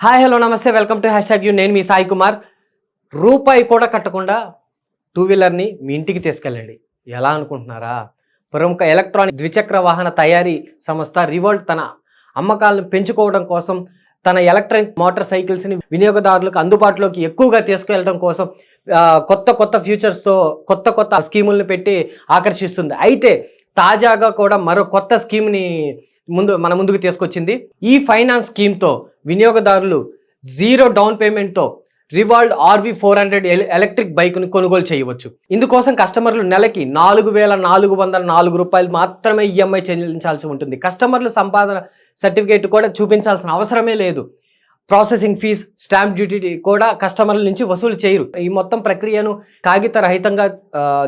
Hi hello నమస్తే. Welcome to hash tag you నేను మీ సాయి కుమార్. రూపాయి కూడా కట్టకుండా టూ వీలర్ని మీ ఇంటికి తీసుకెళ్ళండి. ఎలా అనుకుంటున్నారా? ప్రముఖ ఎలక్ట్రానిక్ ద్విచక్ర వాహన తయారీ సంస్థ రివోల్ట్ తన అమ్మకాలను పెంచుకోవడం కోసం తన ఎలక్ట్రానిక్ మోటార్ సైకిల్స్ని వినియోగదారులకు అందుబాటులోకి ఎక్కువగా తీసుకెళ్ళడం కోసం కొత్త కొత్త ఫ్యూచర్స్తో కొత్త కొత్త స్కీములను పెట్టి ఆకర్షిస్తుంది. అయితే తాజాగా కూడా మరో కొత్త స్కీమ్ని ముందు మన ముందుకు తీసుకొచ్చింది. ఈ ఫైనాన్స్ స్కీమ్తో వినియోగదారులు zero down పేమెంట్తో Revolt RV four hundred electric బైక్ను కొనుగోలు చేయవచ్చు. ఇందుకోసం కస్టమర్లు నెలకి నాలుగు వేల నాలుగు వందల నాలుగు రూపాయలు మాత్రమే ఈఎంఐ చెల్లించాల్సి ఉంటుంది. కస్టమర్లు సంపాదన సర్టిఫికేట్ కూడా చూపించాల్సిన అవసరమే లేదు. ప్రాసెసింగ్ ఫీజ్ స్టాంప్ డ్యూటీ కూడా కస్టమర్ల నుంచి వసూలు చేయరు. ఈ మొత్తం ప్రక్రియను కాగిత రహితంగా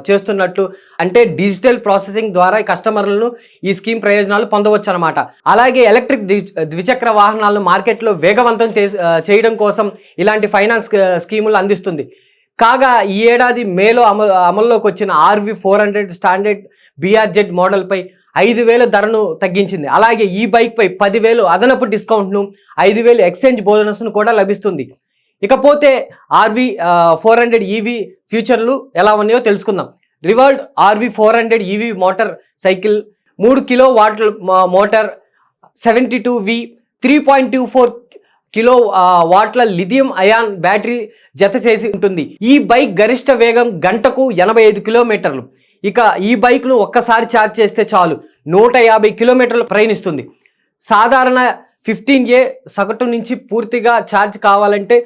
చేస్తున్నట్లు అంటే డిజిటల్ ప్రాసెసింగ్ ద్వారా కస్టమర్లను ఈ స్కీమ్ ప్రయోజనాలు పొందవచ్చు అనమాట అలాగే ఎలక్ట్రిక్ ద్విచక్ర వాహనాలను మార్కెట్లో వేగవంతం చేయడం కోసం ఇలాంటి ఫైనాన్స్ స్కీములు అందిస్తుంది. కాగా ఈ ఏడాది మేలో అమ అమల్లోకి వచ్చిన RV four hundred standard BRZ మోడల్పై ఐదు వేల ధరను తగ్గించింది. అలాగే ఈ బైక్పై పదివేలు అదనపు డిస్కౌంట్ను ఐదు వేలు ఎక్స్చేంజ్ బోనస్ను కూడా లభిస్తుంది. ఇకపోతే ఆర్వి ఫోర్ హండ్రెడ్ ఈవీ ఫ్యూచర్లు ఎలా ఉన్నాయో తెలుసుకుందాం. Revolt RV four hundred EV motorcycle మూడు kilowatt motor seventy two V three point two four kilo వాట్ల లిథియం అయాన్ బ్యాటరీ జత చేసి ఉంటుంది. ఈ బైక్ గరిష్ట వేగం గంటకు ఎనభై ఐదు కిలోమీటర్లు. ఇక ఈ బైక్ను ఒక్కసారి ఛార్జ్ చేస్తే చాలు. నూట యాభై కిలోమీటర్లు ప్రయాణిస్తుంది. సాధారణ ఫిఫ్టీన్ ఏ సగటు నుంచి పూర్తిగా ఛార్జ్ కావాలంటే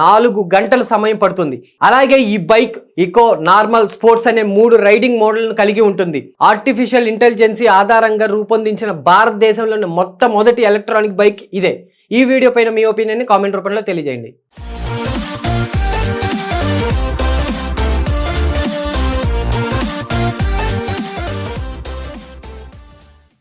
నాలుగు గంటల సమయం పడుతుంది. అలాగే ఈ బైక్ ఇకో నార్మల్ స్పోర్ట్స్ అనే మూడు రైడింగ్ మోడల్ను కలిగి ఉంటుంది. ఆర్టిఫిషియల్ ఇంటెలిజెన్సీ ఆధారంగా రూపొందించిన భారతదేశంలోని మొట్టమొదటి ఎలక్ట్రానిక్ బైక్ ఇదే. ఈ వీడియో పైన మీ ఒపీనియన్ కామెంట్ రూపంలో తెలియజేయండి.